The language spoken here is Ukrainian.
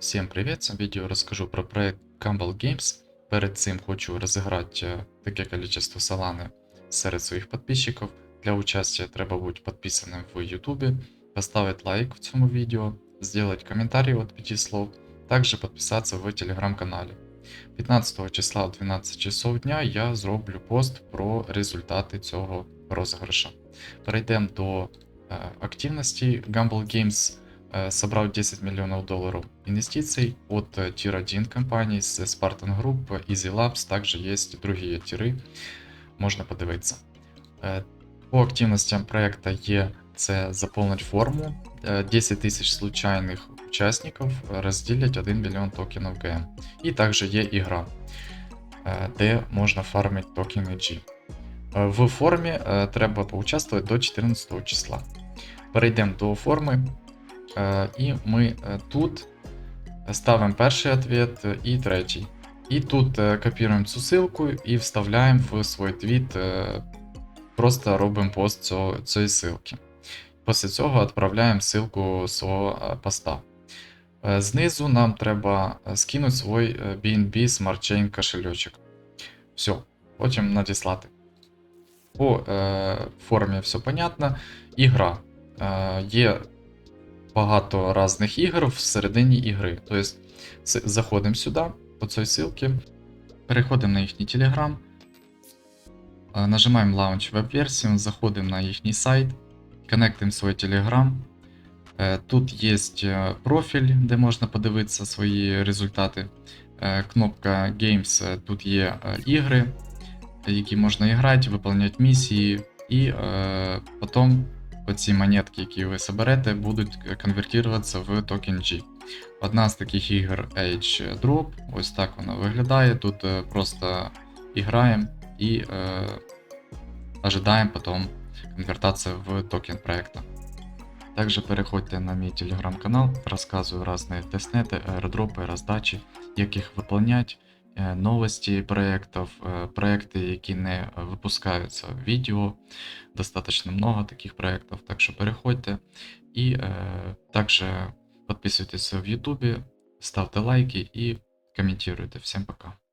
Всім привіт! В цьому відео розкажу про проект Campbell Games. Перед цим хочу розіграти е, таке кількість салани серед своїх підписчиків. Для участия треба бути підписаним в YouTube, поставити лайк в цьому відео, зробити коментарі від 5 слов, також підписатися в телеграм-каналі. 15 числа в 12 часов дня я зроблю пост про результати цього розіграшу. Перейдемо до е, активності Gamble Games э, собрал 10 миллионов долларов инвестиций от э, Tier 1 компаний с Spartan Group, Easy Labs, также есть другие тири, можна подивитися. Е, По активностям проекта є це заповнити форму, е, 10 тисяч случайних учасників розділять 1 мільйон токенів ГМ. І також є ігра, е, де можна фармити токени G. Е, В формі е, треба поучаствувати до 14 числа. Перейдемо до форми. Е, І ми е, тут ставимо перший ответ е, і третій. І тут е, копіруємо цю ссылку і вставляємо в свій твіт, е, просто робимо пост цього, цієї ссылки. Після цього відправляємо ссылку свого е, поста. Е, Знизу нам треба е, скинути свій е, BNB Smart Chain кошельочок. Все, потім надіслати. По е, формі все понятно. Ігра. Е, є багато різних ігор всередині ігри. Тобто заходимо сюди, по цій ссылці, переходимо на їхній е, нажимаємо Launch веб-версію, заходимо на їхній сайт, коннектимо свій Telegram. Е, Тут є е, профіль, де можна подивитися свої результати. Е, Кнопка Games, тут є ігри, які можна грати, виконувати місії, і потім оці монетки, які ви соберете, будуть конвертуватися в токен G. Одна з таких ігор Age Drop, ось так вона виглядає. Тут е, просто граємо і е, ожидаємо потім конвертацію в токен проекта. Также переходьте на мій телеграм-канал, розказую різні тестнети, аеродропи, роздачі, як їх виконувати, е, новості проєктів, проєкти, які не випускаються в відео. Достаточно много таких проєктів, так що переходьте. І е, також підписуйтесь в Ютубі, ставте лайки і коментуйте. Всім пока.